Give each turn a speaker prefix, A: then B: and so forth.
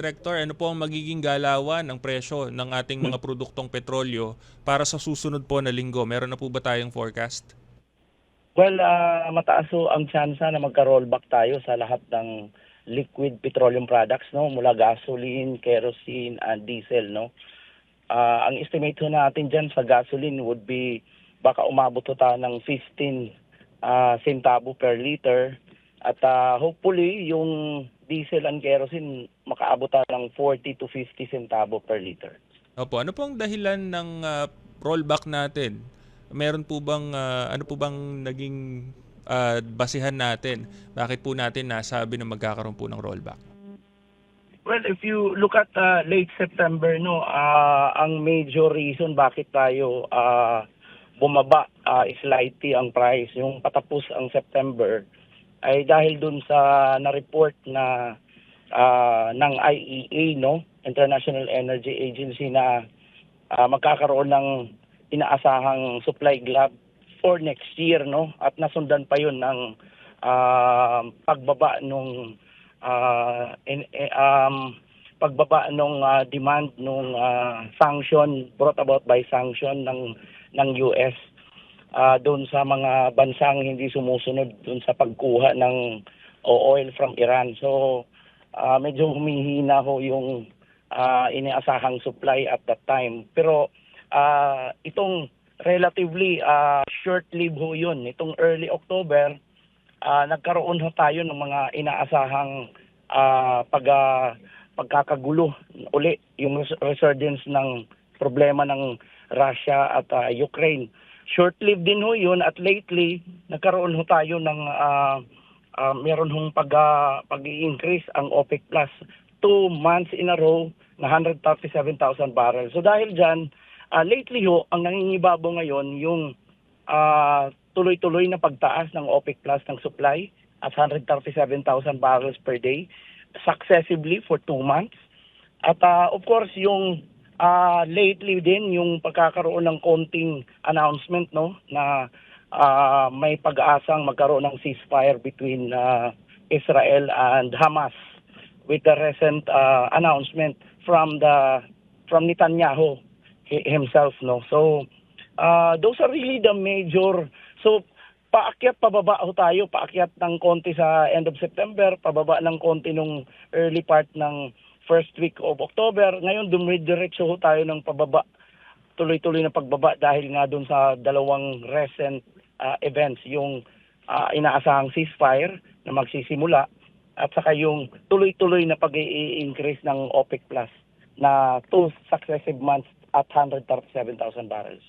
A: Director, ano po ang magiging galawan ng presyo ng ating mga produktong petrolyo para sa susunod po na linggo? Meron na po ba tayong forecast?
B: Well, ah, mataas ho ang tsansa na magka-rollback tayo sa lahat ng liquid petroleum products, no? Mula gasoline, kerosene, and diesel, no? Ah, ang estimate ho natin dyan sa gasoline would be baka umabot ho tayo ng 15 ah, centavo per liter. At ah, hopefully, yung diesel and kerosene makaabot ng 40 to 50 centavo per liter.
A: Opo, ano po ang dahilan ng ah, rollback natin? Meron po bang ah, ano po bang naging ah, basihan natin? Bakit po natin nasabi na magkakaroon po ng rollback?
B: Well, if you look at uh, late September, no, ah, ang major reason bakit tayo ah, bumaba ah, slightly ang price, yung patapos ang September, ay dahil dun sa na-report na ah, ng IEA, no, International Energy Agency na ah, magkakaroon ng inaasahang supply glut for next year, no, at nasundan pa yun ng ah, pagbaba nung uh, in, eh, um, pagbaba ng demand nung ah, sanction brought about by sanction ng ng US ah, doon sa mga bansang hindi sumusunod doon sa pagkuha ng oil from Iran. So ah, medyo humihina ho yung ah, iniasahang supply at that time. Pero ah, itong relatively ah, short-lived ho yun. Itong early October, ah, nagkaroon ho tayo ng mga inaasahang ah, pag ah, pagkakagulo uli yung res- resurgence ng problema ng Russia at ah, Ukraine. Short-lived din ho yun at lately nagkaroon ho tayo ng ah, ah, meron hong pag ah, pag-i-increase ang OPEC Plus two months in a row na 137,000 barrels. So dahil dyan, ah, lately ho, ang nangingibabaw ngayon yung ah, tuloy-tuloy na pagtaas ng OPEC Plus ng supply at 137,000 barrels per day successively for two months. At ah, of course, yung ah, lately din, yung pagkakaroon ng konting announcement no na ah, may pag-asang magkaroon ng ceasefire between ah, Israel and Hamas with the recent ah, announcement from the from Netanyahu hi- himself no. So uh, those are really the major so paakyat pababa ho tayo paakyat ng konti sa end of September pababa ng konti nung early part ng first week of October ngayon dumidiretso ho tayo ng pababa tuloy-tuloy na pagbaba dahil nga doon sa dalawang recent uh, events yung uh, inaasahang ceasefire na magsisimula at saka yung tuloy-tuloy na pag-i-increase ng OPEC Plus na two successive months at 137,000 barrels.